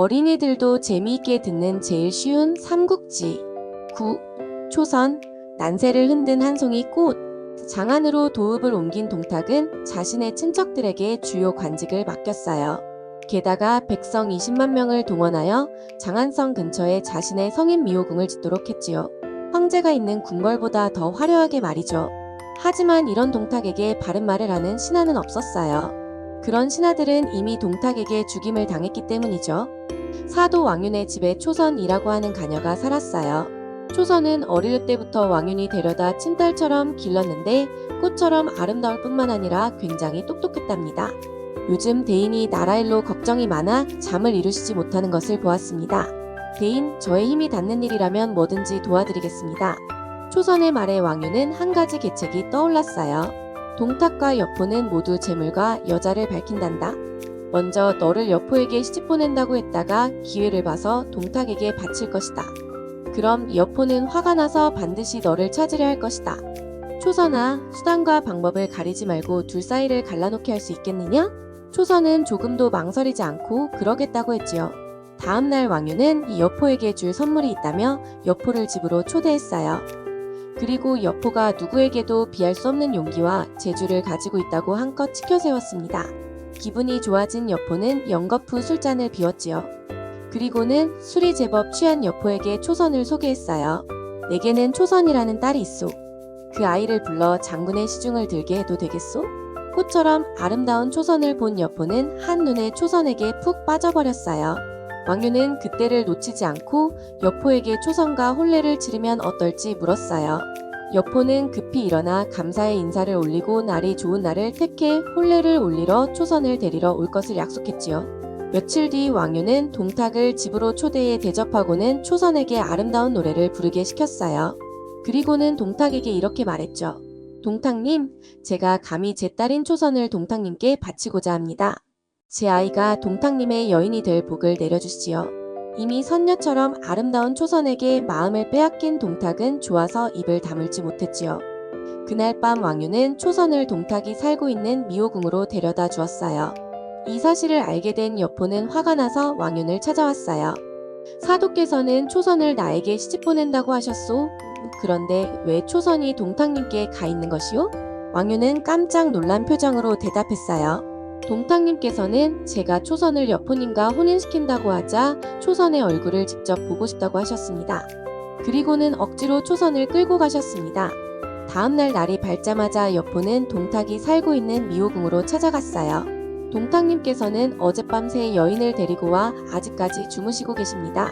어린이들도 재미있게 듣는 제일 쉬운 삼국지 9. 초선 난세를 흔든 한 송이 꽃 장안으로 도읍을 옮긴 동탁은 자신의 친척들에게 주요 관직을 맡겼어요. 게다가 백성 20만 명을 동원하여 장안성 근처에 자신의 성인 미호궁을 짓도록 했지요. 황제가 있는 궁궐보다 더 화려하게 말이죠. 하지만 이런 동탁에게 바른 말을 하는 신하는 없었어요. 그런 신하들은 이미 동탁에게 죽임을 당했기 때문이죠. 사도 왕윤의 집에 초선이라고 하는 가녀가 살았어요. 초선은 어릴 때부터 왕윤이 데려다 친딸처럼 길렀는데 꽃처럼 아름다울 뿐만 아니라 굉장히 똑똑했답니다. 요즘 대인이 나라 일로 걱정이 많아 잠을 이루시지 못하는 것을 보았습니다. 대인, 저의 힘이 닿는 일이라면 뭐든지 도와드리겠습니다. 초선의 말에 왕윤은 한 가지 계책이 떠올랐어요. 동탁과 여포는 모두 재물과 여자를 밝힌단다. 먼저 너를 여포에게 시집 보낸다고 했다가 기회를 봐서 동탁에게 바칠 것이다. 그럼 여포는 화가 나서 반드시 너를 찾으려 할 것이다. 초선아, 수단과 방법을 가리지 말고 둘 사이를 갈라놓게 할 수 있겠느냐? 초선은 조금도 망설이지 않고 그러겠다고 했지요. 다음날 왕유는 이 여포에게 줄 선물이 있다며 여포를 집으로 초대했어요. 그리고 여포가 누구에게도 비할 수 없는 용기와 재주를 가지고 있다고 한껏 치켜세웠습니다. 기분이 좋아진 여포는 영거푸 술잔을 비웠지요. 그리고는 술이 제법 취한 여포에게 초선을 소개했어요. 내게는 초선이라는 딸이 있소. 그 아이를 불러 장군의 시중을 들게 해도 되겠소? 꽃처럼 아름다운 초선을 본 여포는 한눈에 초선에게 푹 빠져버렸어요. 왕유는 그때를 놓치지 않고 여포에게 초선과 혼례를 치르면 어떨지 물었어요. 여포는 급히 일어나 감사의 인사를 올리고 날이 좋은 날을 택해 혼례를 올리러 초선을 데리러 올 것을 약속했지요. 며칠 뒤 왕유는 동탁을 집으로 초대해 대접하고는 초선에게 아름다운 노래를 부르게 시켰어요. 그리고는 동탁에게 이렇게 말했죠. 동탁님, 제가 감히 제 딸인 초선을 동탁님께 바치고자 합니다. 제 아이가 동탁님의 여인이 될 복을 내려주시지요. 이미 선녀처럼 아름다운 초선에게 마음을 빼앗긴 동탁은 좋아서 입을 다물지 못했지요. 그날 밤 왕유는 초선을 동탁이 살고 있는 미호궁으로 데려다 주었어요. 이 사실을 알게 된 여포는 화가 나서 왕윤을 찾아왔어요. 사도께서는 초선을 나에게 시집 보낸다고 하셨소? 그런데 왜 초선이 동탁님께 가 있는 것이오? 왕윤은 깜짝 놀란 표정으로 대답했어요. 동탁님께서는 제가 초선을 여포님과 혼인시킨다고 하자 초선의 얼굴을 직접 보고 싶다고 하셨습니다. 그리고는 억지로 초선을 끌고 가셨습니다. 다음날 날이 밝자마자 여포는 동탁이 살고 있는 미호궁으로 찾아갔어요. 동탁님께서는 어젯밤새 여인을 데리고 와 아직까지 주무시고 계십니다.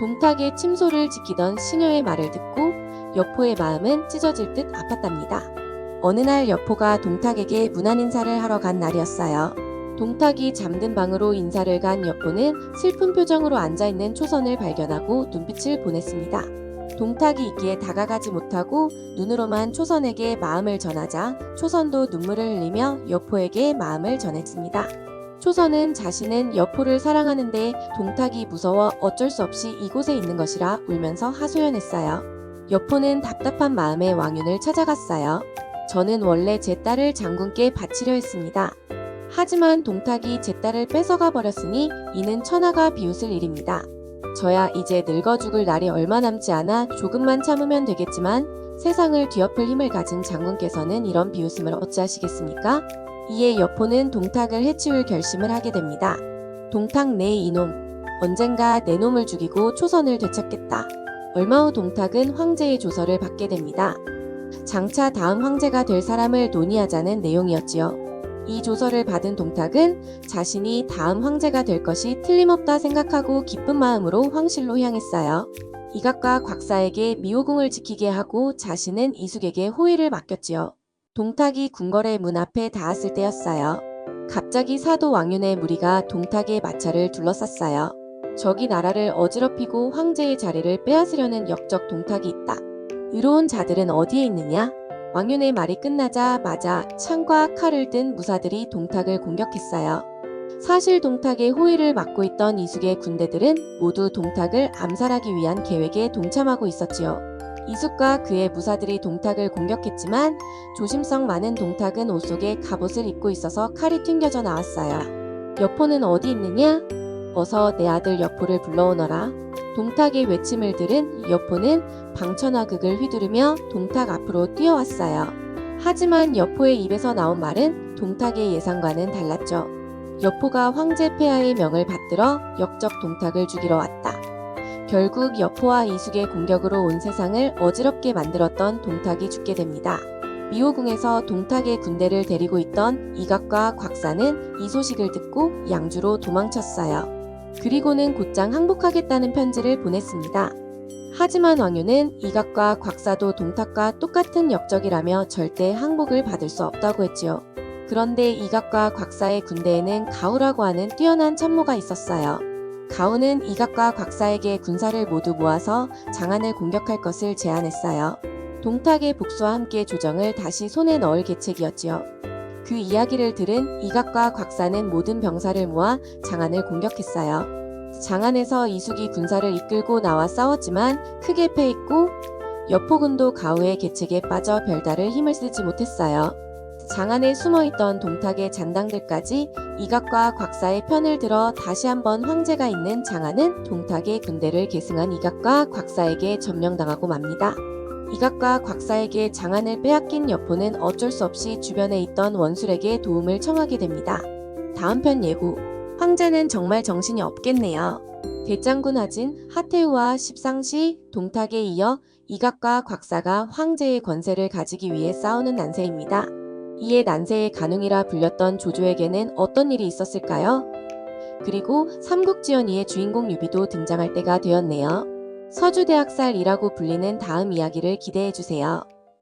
동탁의 침소를 지키던 시녀의 말을 듣고 여포의 마음은 찢어질 듯 아팠답니다. 어느 날 여포가 동탁에게 문안 인사를 하러 간 날이었어요. 동탁이 잠든 방으로 인사를 간 여포는 슬픈 표정으로 앉아있는 초선을 발견하고 눈빛을 보냈습니다. 동탁이 있기에 다가가지 못하고 눈으로만 초선에게 마음을 전하자 초선도 눈물을 흘리며 여포에게 마음을 전했습니다. 초선은 자신은 여포를 사랑하는데 동탁이 무서워 어쩔 수 없이 이곳에 있는 것이라 울면서 하소연했어요. 여포는 답답한 마음에 왕윤을 찾아갔어요. 저는 원래 제 딸을 장군께 바치려 했습니다. 하지만 동탁이 제 딸을 뺏어가 버렸으니 이는 천하가 비웃을 일입니다. 저야 이제 늙어 죽을 날이 얼마 남지 않아 조금만 참으면 되겠지만 세상을 뒤엎을 힘을 가진 장군께서는 이런 비웃음을 어찌하시겠습니까? 이에 여포는 동탁을 해치울 결심을 하게 됩니다. 동탁 내 이놈, 언젠가 내 놈을 죽이고 초선을 되찾겠다. 얼마 후 동탁은 황제의 조서를 받게 됩니다. 장차 다음 황제가 될 사람을 논의하자는 내용이었지요. 이 조서를 받은 동탁은 자신이 다음 황제가 될 것이 틀림없다 생각하고 기쁜 마음으로 황실로 향했어요. 이각과 곽사에게 미호궁을 지키게 하고 자신은 이숙에게 호위를 맡겼지요. 동탁이 궁궐의 문 앞에 닿았을 때였어요. 갑자기 사도 왕윤의 무리가 동탁의 마차를 둘러쌌어요. 적이 나라를 어지럽히고 황제의 자리를 빼앗으려는 역적 동탁이 있다. 의로운 자들은 어디에 있느냐? 왕윤의 말이 끝나자마자 창과 칼을 든 무사들이 동탁을 공격했어요. 사실 동탁의 호위를 맡고 있던 이숙의 군대들은 모두 동탁을 암살하기 위한 계획에 동참하고 있었지요. 이숙과 그의 무사들이 동탁을 공격했지만 조심성 많은 동탁은 옷 속에 갑옷을 입고 있어서 칼이 튕겨져 나왔어요. 여포는 어디 있느냐? 어서 내 아들 여포를 불러오너라. 동탁의 외침을 들은 여포는 방천화극을 휘두르며 동탁 앞으로 뛰어왔어요. 하지만 여포의 입에서 나온 말은 동탁의 예상과는 달랐죠. 여포가 황제 폐하의 명을 받들어 역적 동탁을 죽이러 왔다. 결국 여포와 이숙의 공격으로 온 세상을 어지럽게 만들었던 동탁이 죽게 됩니다. 미호궁에서 동탁의 군대를 데리고 있던 이각과 곽사는 이 소식을 듣고 양주로 도망쳤어요. 그리고는 곧장 항복하겠다는 편지를 보냈습니다. 하지만 왕유는 이각과 곽사도 동탁과 똑같은 역적이라며 절대 항복을 받을 수 없다고 했지요. 그런데 이각과 곽사의 군대에는 가우라고 하는 뛰어난 참모가 있었어요. 가우는 이각과 곽사에게 군사를 모두 모아서 장안을 공격할 것을 제안했어요. 동탁의 복수와 함께 조정을 다시 손에 넣을 계책이었지요. 그 이야기를 들은 이각과 곽사는 모든 병사를 모아 장안을 공격했어요. 장안에서 이숙이 군사를 이끌고 나와 싸웠지만 크게 패했고 여포군도 가우의 계책에 빠져 별다를 힘을 쓰지 못했어요. 장안에 숨어있던 동탁의 잔당들까지 이각과 곽사의 편을 들어 다시 한번 황제가 있는 장안은 동탁의 군대를 계승한 이각과 곽사에게 점령당하고 맙니다. 이각과 곽사에게 장안을 빼앗긴 여포는 어쩔 수 없이 주변에 있던 원술에게 도움을 청하게 됩니다. 다음 편 예고. 황제는 정말 정신이 없겠네요. 대장군 하진, 하태우와 십상시, 동탁에 이어 이각과 곽사가 황제의 권세를 가지기 위해 싸우는 난세입니다. 이에 난세의 간웅이라 불렸던 조조에게는 어떤 일이 있었을까요? 그리고 삼국지연이의 주인공 유비도 등장할 때가 되었네요. 서주대학살이라고 불리는 다음 이야기를 기대해 주세요.